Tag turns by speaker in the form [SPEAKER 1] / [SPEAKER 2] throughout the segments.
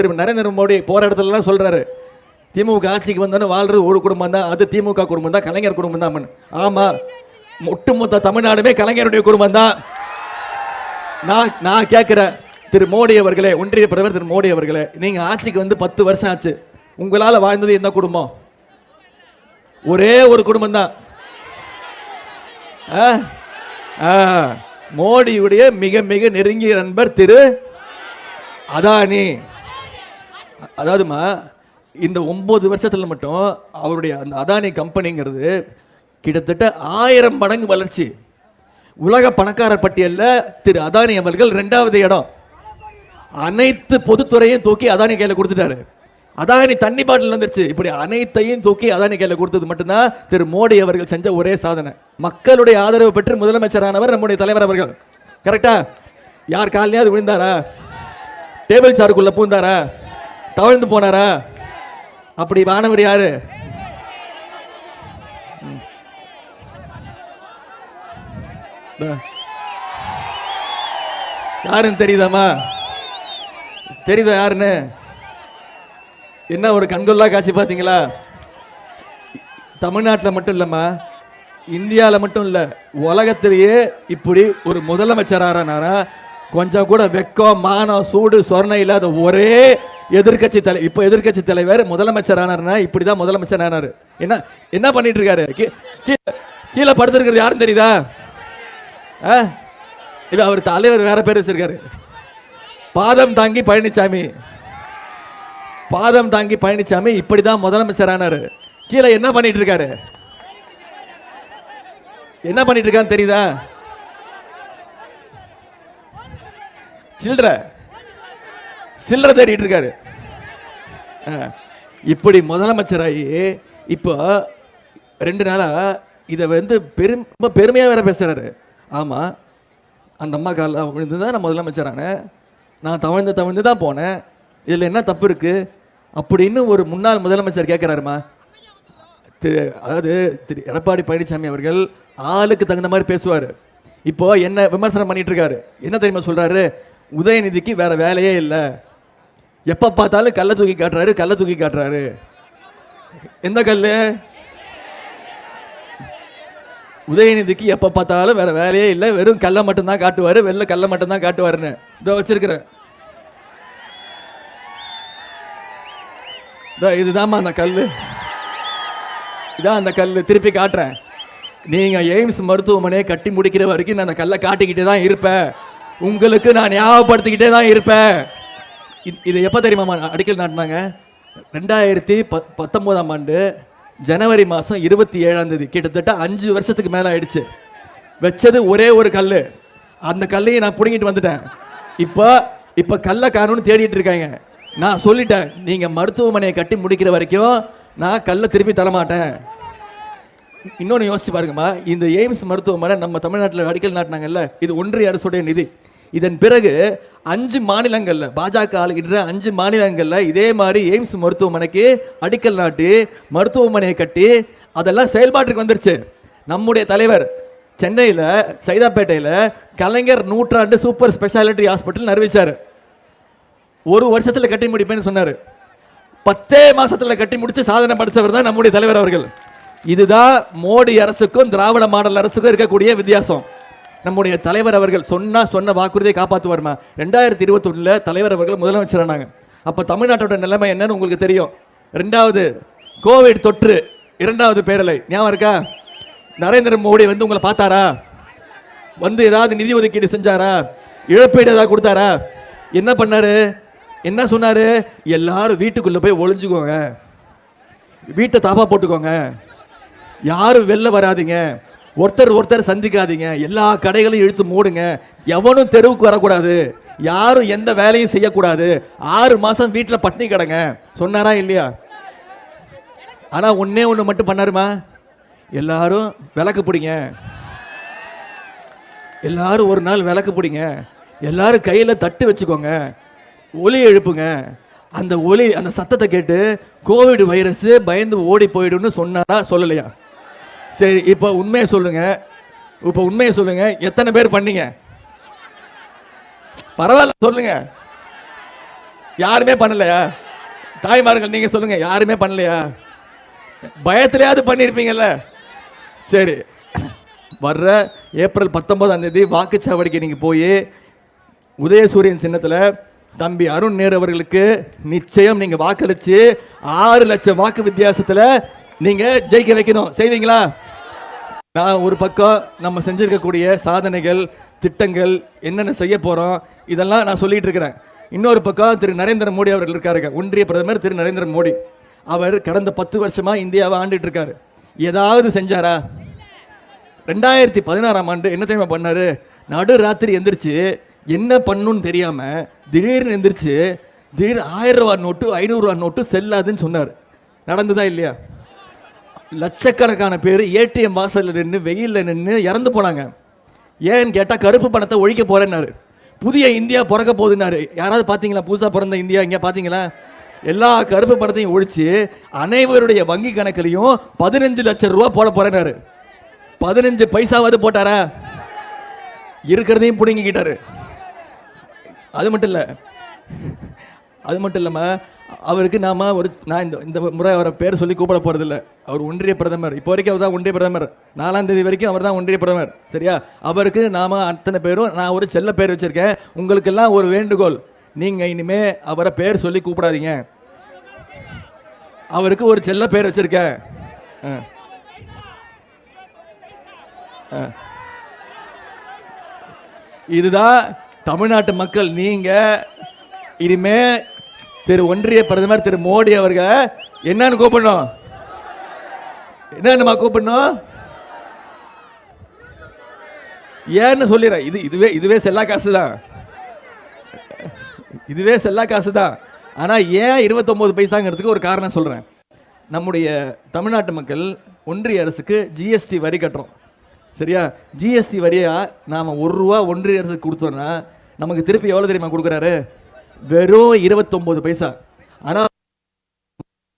[SPEAKER 1] திரு நரேந்திர மோடி போகிற இடத்துலலாம் சொல்கிறாரு திமுக ஆட்சிக்கு வந்தோன்னு வாழ்றது ஒரு குடும்பம் தான் அது திமுக குடும்பம் தான் கலைஞர் குடும்பம் தான் ஆமாம் ஒட்டுமொத்த தமிழ்நாடுமே கலைஞருடைய குடும்பம் தான். நான் நான் கேட்குறேன் திரு மோடி அவர்களே ஒன்றிய பிரதமர் திரு மோடி அவர்களே நீங்கள் ஆட்சிக்கு வந்து பத்து வருஷம் ஆச்சு உங்களால் வாழ்ந்தது எந்த குடும்பம்? ஒரே ஒரு குடும்பம் தான். மோடியுடைய மிக மிக நெருங்கிய நண்பர் திரு அதானி. அதாவதுமா இந்த ஒம்பது வருஷத்தில் மட்டும் அவருடைய அந்த அதானி கம்பெனிங்கிறது கிட்டத்தட்ட ஆயிரம் மடங்கு வளர்ச்சி. உலக பணக்காரர் பட்டியலில் திரு அதானி அவர்கள் ரெண்டாவது இடம். அனைத்து பொதுத்துறையும் தூக்கி அதானி கையில் கொடுத்துட்டாரு. அதானி தண்ணி பாட்டில் வந்துருச்சு. இப்படி அனைத்தையும் தூக்கி அதானி கையில் கொடுத்தது மட்டும்தான் திரு மோடி அவர்கள் செஞ்ச ஒரே சாதனை. மக்களுடைய ஆதரவு பெற்று முதலமைச்சரானவர் நம்முடைய தலைவர் அவர்கள். கரெக்டா யார் காலையாவது விழுந்தாரா? டேபிள் சாருக்குள்ள பூந்தாரா? தவழ்ந்து போனாரா? அப்படி வானவர் யாரு? யாருன்னு தெரியுதாம்மா? தெரியுதா யாருன்னு? என்ன ஒரு கண்கொள்ளா காட்சி பார்த்தீங்களா? தமிழ்நாட்டில் மட்டும் இல்லைம்மா இந்தியாவில் மட்டும் இல்லை உலகத்திலேயே இப்படி ஒரு முதலமைச்சரானாரா கொஞ்சம் கூட வெக்கம் மானம் சூடு சொர்ணம் இல்லாத ஒரே எதிர்க்கட்சி தலை இப்போ எதிர்க்கட்சி தலைவர் முதலமைச்சர் ஆனார்னா இப்படி தான் முதலமைச்சர் ஆனார் என்ன என்ன பண்ணிட்டு இருக்காரு கீ- கீழே கீழே படுத்திருக்கிறது யாரும் தெரியுதா? ஆ? இது அவர் தலைவர் வேற பேர் வச்சிருக்காரு. பாதம் தாங்கி பழனிசாமி பாதம் தாங்கி பழனிசாமி இப்படி தான் முதலமைச்சர் ஆனார் கீழே என்ன பண்ணிட்டு இருக்காரு என்ன பண்ணிட்டு இருக்கான்னு தெரியுதா? சில்லற. சில்லறை தேடிட்டு இருக்காரு. ஆ, இப்படி முதலமைச்சராகி இப்போ ரெண்டு நாளாக இதை வந்து பெரும் ரொம்ப பெருமையாக வேற பேசுகிறாரு ஆமாம் அந்த அம்மா காலில் விழுந்து தான் நான் முதலமைச்சரானேன் நான் தவழ்ந்து தவழ்ந்து தான் போனேன். இதில் என்ன தப்பு இருக்குது அப்படின்னு ஒரு முன்னாள் முதலமைச்சர் கேட்குறாருமா திரு அதாவது திரு எடப்பாடி பழனிசாமி அவர்கள் ஆளுக்கு தகுந்த மாதிரி பேசுவார். இப்போ என்ன விமர்சனம் பண்ணிட்டு இருக்காரு. என்ன தெரியுமா சொல்கிறாரு உதயநிதிக்கு வேற வேலையே இல்லை. எப்போ பார்த்தாலும் கல்லை தூக்கி காட்டுறாரு கல்லை தூக்கி காட்டுறாரு. எந்த கல் உதயநிதிக்கு எப்போ பார்த்தாலும் வேற வேலையே இல்லை. வெறும் கல்லை மட்டும்தான் காட்டுவார் வெளில கல்லை மட்டும்தான் காட்டுவாருன்னு. இதோ வச்சிருக்கிறேன் இதோ இதுதாம்மா அந்த கல் இதான் அந்த கல் திருப்பி காட்டுறேன். நீங்கள் எய்ம்ஸ் மருத்துவமனையை கட்டி முடிக்கிற வரைக்கும் நான் அந்த கல்லை காட்டிக்கிட்டே தான் இருப்பேன். உங்களுக்கு நான் ஞாபகப்படுத்திக்கிட்டே தான் இருப்பேன். இது எப்போ தெரியுமா அடிக்கல் நாட்டினாங்க? ரெண்டாயிரத்தி ப பத்தொம்போதாம் ஆண்டு ஜனவரி மாதம் இருபத்தி ஏழாம் தேதி. கிட்டத்தட்ட அஞ்சு வருஷத்துக்கு மேலே ஆயிடுச்சு. வச்சது ஒரே ஒரு கல் அந்த கல்லையும் நான் பிடுங்கிட்டு வந்துட்டேன். இப்போ இப்போ கல்லை காணும்னு தேடிட்டு இருக்காங்க. நான் சொல்லிட்டேன் நீங்கள் மருத்துவமனையை கட்டி முடிக்கிற வரைக்கும் நான் கல்லை திருப்பி தரமாட்டேன். இன்னொன்று யோசிச்சு பாருங்கம்மா இந்த எய்ம்ஸ் மருத்துவமனை நம்ம தமிழ்நாட்டில் அடிக்கல் நாட்டினாங்கல்ல இது ஒன்றிய அரசுடைய நிதி. இதன் பிறகு அஞ்சு மாநிலங்களில் பாஜக ஆளுகின்ற அஞ்சு மாநிலங்களில் இதே மாதிரி எய்ம்ஸ் மருத்துவமனைக்கு அடிக்கல் நாட்டி மருத்துவமனையை கட்டி அதெல்லாம் செயல்பாட்டுக்கு வந்துருச்சு. நம்முடைய தலைவர் சென்னையில் சைதாப்பேட்டையில் கலைஞர் நூற்றாண்டு சூப்பர் ஸ்பெஷாலிட்டி ஹாஸ்பிட்டல் அறிவிச்சார் ஒரு வருஷத்தில் கட்டி முடிப்பேன்னு சொன்னார். பத்தே மாதத்தில் கட்டி முடித்து சாதனை படித்தவர் தான் நம்முடைய தலைவர் அவர்கள். இதுதான் மோடி அரசுக்கும் திராவிட மாடல் அரசுக்கும் இருக்கக்கூடிய வித்தியாசம். நம்முடைய தலைவர் அவர்கள் சொன்னால் சொன்ன வாக்குறுதியை காப்பாற்றுவார்மா ரெண்டாயிரத்தி இருபத்தொன்னில் தலைவர் அவர்கள் முதலமைச்சரானாங்க அப்போ தமிழ்நாட்டோட நிலைமை என்னன்னு உங்களுக்கு தெரியும். ரெண்டாவது கோவிட் தொற்று. இரண்டாவது பேரலை. ஞாபகம் இருக்கா? நரேந்திர மோடி வந்து உங்களை பார்த்தாரா? வந்து ஏதாவது நிதி ஒதுக்கீடு செஞ்சாரா? இழப்பீடு ஏதாவது கொடுத்தாரா? என்ன பண்ணாரு? என்ன சொன்னாரு? எல்லாரும் வீட்டுக்குள்ளே போய் ஒளிஞ்சுக்கோங்க. வீட்டை தாப்பா போட்டுக்கோங்க. யாரும் வெளில வராதீங்க. ஒருத்தர் ஒருத்தர் சந்திக்காதீங்க. எல்லா கடைகளையும் இழுத்து மூடுங்க. எவனும் தெருவுக்கு வரக்கூடாது. யாரும் எந்த வேலையும் செய்யக்கூடாது. ஆறு மாசம் வீட்டில் பட்னி கிடங்க. சொன்னாரா இல்லையா? ஆனா ஒன்றே ஒன்று மட்டும் பண்ணாருமா? எல்லாரும் விளக்கு பிடிங்க. எல்லாரும் ஒரு நாள் விளக்கு பிடிங்க. எல்லாரும் கையில் தட்டு வச்சுக்கோங்க. ஒலி எழுப்புங்க. அந்த ஒலி அந்த சத்தத்தை கேட்டு கோவிட் வைரஸ் பயந்து ஓடி போயிடும்னு சொன்னாரா சொல்லலையா? சரி இப்போ உண்மையை சொல்லுங்க. இப்போ உண்மையை சொல்லுங்க. எத்தனை பேர் பண்ணீங்க? பரவாயில்ல சொல்லுங்க. யாருமே பண்ணலையா? தாய்மார்கள் நீங்க சொல்லுங்க. யாருமே பண்ணலையா? பயத்திலேயாவது பண்ணியிருப்பீங்கல்ல சரி. வர்ற ஏப்ரல் பத்தொன்பதாம் தேதி வாக்குச்சாவடிக்கு நீங்க போய் உதயசூரியன் சின்னத்தில் தம்பி அருண் நேரு அவர்களுக்கு நிச்சயம் நீங்க வாக்களிச்சு ஆறு லட்சம் வாக்கு வித்தியாசத்தில் நீங்க ஜெயிக்க வைக்கணும். செய்வீங்களா? நான் ஒரு பக்கம் நம்ம செஞ்சிருக்கக்கூடிய சாதனைகள் திட்டங்கள் என்னென்ன செய்ய போகிறோம் இதெல்லாம் நான் சொல்லிகிட்டு இருக்கிறேன். இன்னொரு பக்கம் திரு நரேந்திர மோடி அவர்கள் இருக்காருங்க. ஒன்றிய பிரதமர் திரு நரேந்திர மோடி. அவர் கடந்த பத்து வருஷமாக இந்தியாவை ஆண்டுட்டு இருக்காரு. ஏதாவது செஞ்சாரா? ரெண்டாயிரத்தி பதினாறாம் ஆண்டு என்ன தெரியுமா பண்ணார்? நடு ராத்திரி எந்திரிச்சு என்ன பண்ணுன்னு தெரியாமல் திடீர்னு எந்திரிச்சு திடீர் ஆயிரம் ரூபா நோட்டு ஐநூறுரூவா நோட்டு செல்லாதுன்னு சொன்னார். நடந்துதா இல்லையா? லட்சக்கணக்கான பேர் ஏடிஎம் வாசலில் நின்று வெயில்ல நின்று இறந்து போனாங்க. ஏன்னு கேட்டால் கருப்பு பணத்தை ஒழிக்க போகிறேன்னாரு புதிய இந்தியா பிறக்க போகுதுன்னாரு. யாராவது பார்த்தீங்களா புதுசாக பிறந்த இந்தியா இங்கே பார்த்தீங்களா எல்லா கருப்பு பணத்தையும் ஒழிச்சு அனைவருடைய வங்கி கணக்குலையும் பதினஞ்சு லட்சம் ரூபா போட போகிறேன்னாரு பதினஞ்சு பைசாவது போட்டாரா? இருக்கிறதையும் பிடுங்கிக்கிட்டாரு. அது மட்டும் இல்லை. அது மட்டும் இல்லாமல் அவருக்கு நாம ஒரு நான் இந்த இந்த முறை அவரை பேர் சொல்லி கூப்பிட போகிறதில்ல அவர் ஒன்றிய பிரதமர். இப்போ வரைக்கும் அவர் தான் ஒன்றிய பிரதமர். நாலாம் தேதி வரைக்கும் அவர் தான் ஒன்றிய பிரதமர். சரியா? அவருக்கு நாம அத்தனை பேரும் நான் ஒரு செல்ல பேர் வச்சிருக்கேன். உங்களுக்கெல்லாம் ஒரு வேண்டுகோள். நீங்கள் இனிமே அவரை பேர் சொல்லி கூப்பிடாதீங்க. அவருக்கு ஒரு செல்ல பேர் வச்சிருக்கேன். இதுதான் தமிழ்நாட்டு மக்கள். நீங்க இனிமே திரு ஒன்றிய பிரதமர் திரு மோடி அவர்கள் என்னன்னு கூப்பிடணும்? என்னன்னுமா கூப்பிடணும்? ஏன்னு சொல்லிடுறேன். இது இதுவே இதுவே செல்லா காசு தான் இதுவே செல்லா காசு தான் ஆனால் ஏன் இருபத்தொம்போது பைசாங்கிறதுக்கு ஒரு காரணம் சொல்கிறேன் நம்முடைய தமிழ்நாட்டு மக்கள் ஒன்றிய அரசுக்கு ஜிஎஸ்டி வரி கட்டுறோம். சரியா? ஜிஎஸ்டி வரியாக நாம் ஒரு ரூபா ஒன்றிய அரசுக்கு கொடுத்தோன்னா நமக்கு திருப்பி எவ்வளோ தெரியுமா கொடுக்குறாரு? வெறும் இருபத்தொம்போது பைசா. ஆனால்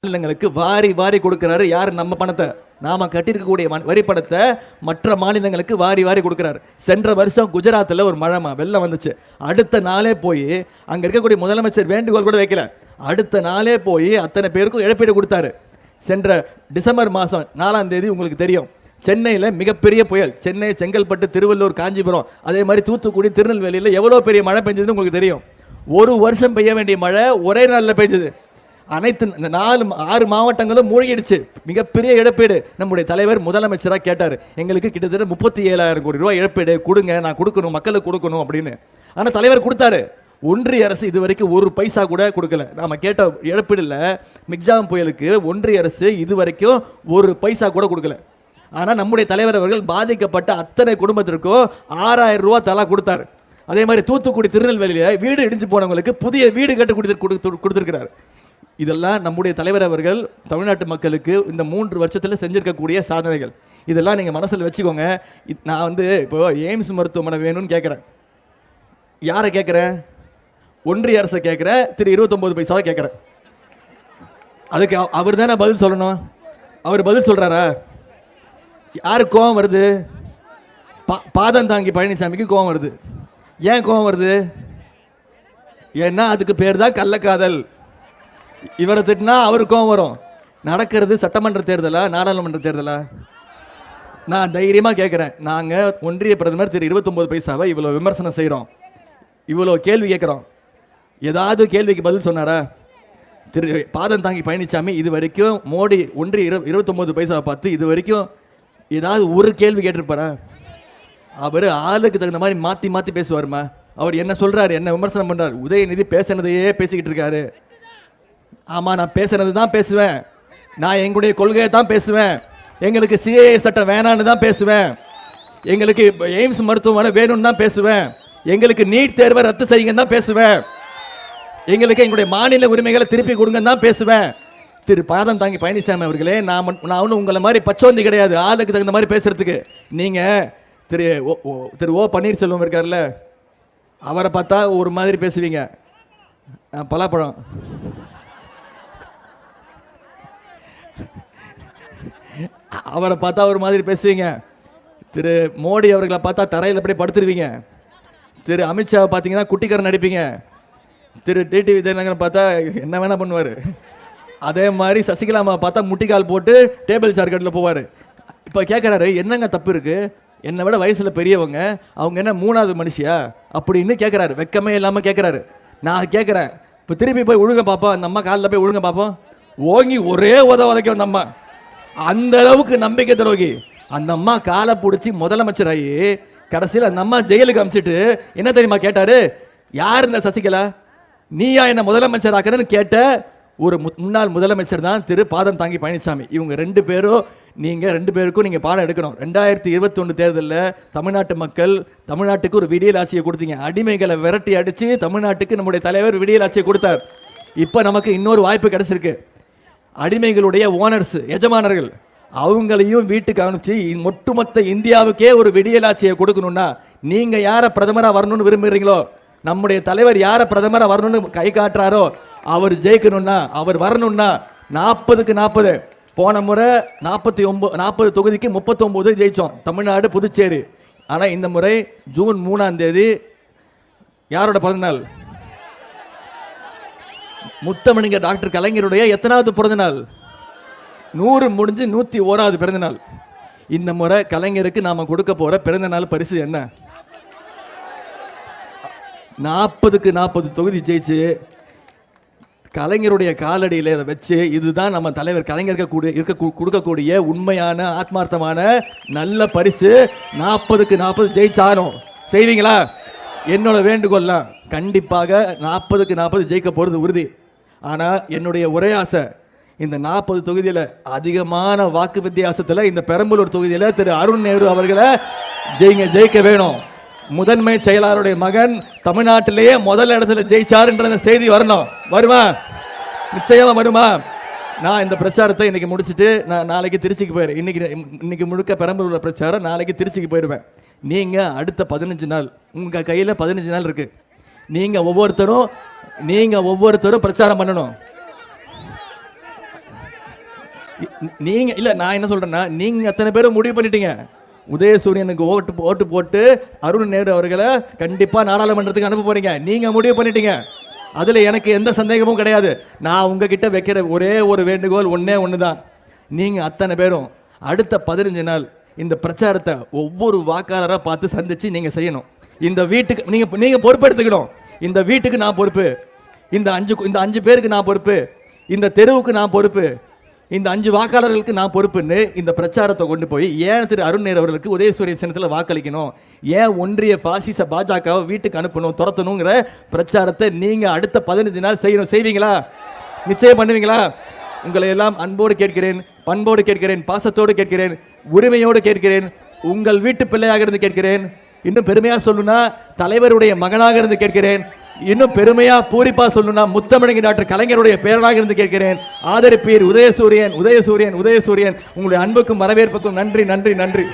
[SPEAKER 1] மாநிலங்களுக்கு வாரி வாரி கொடுக்கிறாரு யார்? நம்ம பணத்தை. நாம கட்டியிருக்கக்கூடிய மண்- வரி பணத்தை மற்ற மாநிலங்களுக்கு வாரி வாரி கொடுக்குறாரு. சென்ற வருஷம் குஜராத்தில் ஒரு மழைமா வெள்ளம் வந்துச்சு. அடுத்த நாளே போய் அங்கே இருக்கக்கூடிய முதலமைச்சர் வேண்டுகோள் கூட வைக்கல. அடுத்த நாளே போய் அத்தனை பேருக்கும் இழப்பீடு கொடுத்தாரு. சென்ற டிசம்பர் மாதம் நாலாம் தேதி உங்களுக்கு தெரியும். சென்னையில் மிகப்பெரிய புயல். சென்னை செங்கல்பட்டு திருவள்ளூர் காஞ்சிபுரம் அதே மாதிரி தூத்துக்குடி திருநெல்வேலியில் எவ்வளோ பெரிய மழை பெஞ்சதுன்னு உங்களுக்கு தெரியும். ஒரு வருஷம் பெய்ய வேண்டிய மழை ஒரே நாளில் பெய்ஞ்சது. அனைத்து இந்த நாலு ஆறு மாவட்டங்களும் மூழ்கிடுச்சு. மிகப்பெரிய இழப்பீடு. நம்முடைய தலைவர் முதலமைச்சராக கேட்டார். எங்களுக்கு கிட்டத்தட்ட முப்பத்தி ஏழாயிரம் கோடி ரூபாய் இழப்பீடு. கொடுங்க நான் கொடுக்கணும் மக்களுக்கு கொடுக்கணும் அப்படின்னு. ஆனால் தலைவர் கொடுத்தாரு. ஒன்றிய அரசு இது வரைக்கும் ஒரு பைசா கூட கொடுக்கல. நாம கேட்ட இழப்பீடில் மிக்ஜாம் புயலுக்கு ஒன்றிய அரசு இது வரைக்கும் ஒரு பைசா கூட கொடுக்கல. ஆனால் நம்முடைய தலைவர் அவர்கள் பாதிக்கப்பட்ட அத்தனை குடும்பத்திற்கும் ஆறாயிரம் ரூபா தலா கொடுத்தாரு. அதே மாதிரி தூத்துக்குடி திருநெல்வேலியில் வீடு இடிஞ்சு போனவங்களுக்கு புதிய வீடு கட்டு கொடுத்து கொடுத்து- கொடுத்திருக்கிறார். இதெல்லாம் நம்முடைய தலைவர் அவர்கள் தமிழ்நாட்டு மக்களுக்கு இந்த மூன்று வருஷத்தில் செஞ்சுருக்கக்கூடிய சாதனைகள். இதெல்லாம் நீங்கள் மனசில் வச்சுக்கோங்க. நான் வந்து இப்போ எய்ம்ஸ் மருத்துவமனை வேணும்னு கேட்குறேன் யாரை கேட்குறேன் ஒன்றிய அரசை கேட்குறேன் திரு இருபத்தொம்போது பைசாவை கேட்குறேன் அதுக்கு அவர் தானே பதில் சொல்லணும்? அவர் பதில் சொல்கிறாரா யாருக்கு கோவம் வருது? பா பாதம் தாங்கி பழனிசாமிக்கு கோவம் வருது. ஏன் கோவம் வருது? ஏன்னா அதுக்கு பேர் தான் கள்ளக்காதல். இவரை திட்டினா அவருக்கு கோவம் வரும். நடக்கிறது சட்டமன்ற தேர்தலா நாடாளுமன்ற தேர்தலா? நான் தைரியமாக கேட்குறேன் நாங்கள் ஒன்றிய பிரதமர் திரு இருபத்தொம்போது பைசாவை இவ்வளோ விமர்சனம் செய்கிறோம் இவ்வளோ கேள்வி கேட்குறோம் ஏதாவது கேள்விக்கு பதில் சொன்னாரா? திரு பாதம் தாங்கி பழனிசாமி இது வரைக்கும் மோடி ஒன்றிய இரு இருபத்தொம்போது பைசாவை பார்த்து இது வரைக்கும் ஏதாவது ஒரு கேள்வி கேட்டிருப்பாரா? அவர் ஆளுக்கு தகுந்த மாதிரி மாற்றி மாற்றி பேசுவாருமா. அவர் என்ன சொல்றாரு என்ன விமர்சனம் பண்றாரு உதயநிதி பேசினதையே பேசிக்கிட்டு இருக்காரு. ஆமா நான் பேசுனது தான் பேசுவேன். நான் எங்களுடைய கொள்கையை தான் பேசுவேன். எங்களுக்கு சிஏஏ சட்டம் வேணான்னு தான் பேசுவேன். எங்களுக்கு எய்ம்ஸ் மருத்துவமனை வேணும்னு தான் பேசுவேன். எங்களுக்கு நீட் தேர்வை ரத்து செய்யுங்கன்னு தான் பேசுவேன். எங்களுக்கு எங்களுடைய மாநில உரிமைகளை திருப்பி கொடுங்கன்னு தான் பேசுவேன். திரு பாதம் தாங்கி பழனிசாமி அவர்களே நான் நான் ஒன்றும் உங்களை மாதிரி பச்சோந்தி கிடையாது. ஆளுக்கு தகுந்த மாதிரி பேசுறதுக்கு. நீங்கள் திரு ஓ ஓ- திரு ஓ பன்னீர்செல்வம் இருக்கார்ல அவரை பார்த்தா ஒரு மாதிரி பேசுவீங்க. பலாப்பழம். அவரை பார்த்தா ஒரு மாதிரி பேசுவீங்க. திரு மோடி அவர்களை பார்த்தா தரையில் அப்படியே படுத்துருவீங்க. திரு அமித்ஷாவை பார்த்தீங்கன்னா குட்டிக்காரன் நடிப்பீங்க. திரு டிடிவி தினகரன் பார்த்தா என்ன வேணால் பண்ணுவார். அதே மாதிரி சசிகலாமா பார்த்தா முட்டிக்கால் போட்டு டேபிள் ஷார்க்கெட்டில் போவார். இப்போ கேட்குறாரு என்னங்க தப்பு இருக்குது என்னை விட வயசில் பெரியவங்க அவங்க என்ன மூணாவது மனுஷியா? அப்படின்னு கேட்குறாரு வெக்கமே இல்லாமல் கேட்குறாரு நான் கேட்குறேன் இப்போ திருப்பி போய் ஒழுங்க பார்ப்போம் அந்த அம்மா காலில் போய் ஒழுங்க பார்ப்போம் ஓங்கி ஒரே உத உதைக்கும் அந்த அம்மா. அந்த அளவுக்கு நம்பிக்கை துரோகி. அந்த அம்மா காலை பிடிச்சி முதலமைச்சராகி கடைசியில் அந்த அம்மா ஜெயிலுக்கு அமிச்சிட்டு என்ன தெரியுமா கேட்டாரு? யார் இந்த சசிகலா? நீயா என்ன முதலமைச்சர் ஆக்குறேன்னு கேட்ட ஒரு மு- முன்னாள் முதலமைச்சர் தான் திரு. பாதம் தாங்கி பழனிசாமி. இவங்க ரெண்டு பேரும் நீங்கள் ரெண்டு பேருக்கும் நீங்கள் பாடம் எடுக்கணும். ரெண்டாயிரத்தி இருபத்தொன்று தேர்தலில் தமிழ்நாட்டு மக்கள் தமிழ்நாட்டுக்கு ஒரு விடியல் ஆட்சியை கொடுத்தீங்க. அடிமைகளை விரட்டி அடித்து தமிழ்நாட்டுக்கு நம்முடைய தலைவர் விடியல் ஆட்சியை கொடுத்தார். இப்போ நமக்கு இன்னொரு வாய்ப்பு கிடைச்சிருக்கு. அடிமைகளுடைய ஓனர்ஸ் எஜமானர்கள் அவங்களையும் வீட்டுக்கு அனுப்பிச்சு ஒட்டுமொத்த இந்தியாவுக்கே ஒரு விடியலாட்சியை கொடுக்கணும்னா நீங்கள் யாரை பிரதமராக வரணும்னு விரும்புகிறீங்களோ நம்முடைய தலைவர் யாரை பிரதமராக வரணும்னு கை காட்டுறாரோ அவர் ஜெயிக்கணும்னா அவர் வரணும்னா நாற்பதுக்கு நாற்பது போன முறை நாற்பத்தி ஒன்பது நாற்பது தொகுதிக்கு முப்பத்தொம்போது ஜெயிச்சோம். தமிழ்நாடு புதுச்சேரி. ஆனால் இந்த முறை ஜூன் மூணாம் தேதி யாரோட பிறந்தநாள்? முத்தமணிங்க டாக்டர் கலைஞருடைய எத்தனாவது பிறந்தநாள்? நூறு முடிஞ்சு நூற்றி ஓராவது பிறந்தநாள். இந்த முறை கலைஞருக்கு நாம் கொடுக்க போகிற பிறந்தநாள் பரிசு என்ன? நாற்பதுக்கு நாற்பது தொகுதி ஜெயிச்சு கலைஞருடைய காலடியில் அதை வச்சு இதுதான் நம்ம தலைவர் கலைஞருக்கு கூடிய இருக்க கொடுக்கக்கூடிய உண்மையான ஆத்மார்த்தமான நல்ல பரிசு. நாற்பதுக்கு நாற்பது ஜெயிச்சாரும் செய்வீங்களா? என்னோட வேண்டுகோள்லாம் கண்டிப்பாக நாற்பதுக்கு நாற்பது ஜெயிக்க போகிறது உறுதி. ஆனால் என்னுடைய ஒரே ஆசை இந்த நாற்பது தொகுதியில் அதிகமான வாக்கு வித்தியாசத்தில் இந்த பெரம்பலூர் தொகுதியில் திரு அருண் நேரு அவர்களை ஜெயிங்க ஜெயிக்க வேணும். முதன்மை செயலாளருடைய மகன் தமிழ்நாட்டிலேயே முதல் இடத்துல ஜெயிச்சாருன்ற அந்த செய்தி வரணும். வருமா? நிச்சயமா வருமா? நான் இந்த பிரச்சாரத்தை இன்னைக்கு முடிச்சுட்டு நான் நாளைக்கு திருச்சிக்கு போயிடுறேன் இன்னைக்கு இன்னைக்கு முழுக்க பெரம்பலூர்ல பிரச்சாரம் நாளைக்கு திருச்சிக்கு போயிடுவேன். நீங்க அடுத்த பதினஞ்சு நாள் உங்க கையில பதினஞ்சு நாள் இருக்கு. நீங்க ஒவ்வொருத்தரும் நீங்க ஒவ்வொருத்தரும் பிரச்சாரம் பண்ணணும். நீங்கள் நீங்க இல்ல நான் என்ன சொல்றேன்னா நீங்க அத்தனை பேரும் முடிவு பண்ணிட்டீங்க. உதயசூரியனுக்கு ஓட்டு ஓட்டு போட்டு அருண் நேரு அவர்களை கண்டிப்பாக நாடாளுமன்றத்துக்கு அனுப்ப போறீங்க. நீங்கள் முடிவு பண்ணிட்டீங்க. அதில் எனக்கு எந்த சந்தேகமும் கிடையாது. நான் உங்ககிட்ட வைக்கிற ஒரே ஒரு வேண்டுகோள் ஒன்றே ஒன்று தான் நீங்கள் அத்தனை பேரும் அடுத்த பதினஞ்சு நாள் இந்த பிரச்சாரத்தை ஒவ்வொரு வாக்காளராக பார்த்து சந்திச்சு நீங்கள் செய்யணும். இந்த வீட்டுக்கு நீங்கள் நீங்கள் பொறுப்பெடுத்துக்கணும். இந்த வீட்டுக்கு நான் பொறுப்பு. இந்த அஞ்சு இந்த அஞ்சு பேருக்கு நான் பொறுப்பு. இந்த தெருவுக்கு நான் பொறுப்பு. இந்த அஞ்சு வாக்காளர்களுக்கு நான் பொறுப்புன்னு இந்த பிரச்சாரத்தை கொண்டு போய் ஏன் திரு அருண் நேர் அவர்களுக்கு உதயசூரிய சின்னத்தில் வாக்களிக்கணும்? ஏன் ஒன்றிய பாசிச பாஜகவை வீட்டுக்கு அனுப்பணும் துரத்தணுங்கிற பிரச்சாரத்தை நீங்கள் அடுத்த பதினஞ்சு நாள் செய்யணும். செய்வீங்களா? நிச்சயம் பண்ணுவீங்களா? உங்களை எல்லாம் அன்போடு கேட்கிறேன் பண்போடு கேட்கிறேன் பாசத்தோடு கேட்கிறேன் உரிமையோடு கேட்கிறேன் உங்கள் வீட்டு பிள்ளையாக இருந்து கேட்கிறேன். இன்னும் பெருமையாக சொல்லுன்னா தலைவருடைய மகனாக இருந்து கேட்கிறேன். இன்னும் பெருமையா பூரிப்பா சொல்லணும்னா முத்தமிழங்க டாக்டர் கலைஞருடைய பேரனாக இருந்து கேட்கிறேன். ஆதரிப்பீர் உதயசூரியன் உதயசூரியன் உதயசூரியன். உங்களுடைய அன்புக்கும் வரவேற்புக்கும் நன்றி நன்றி நன்றி.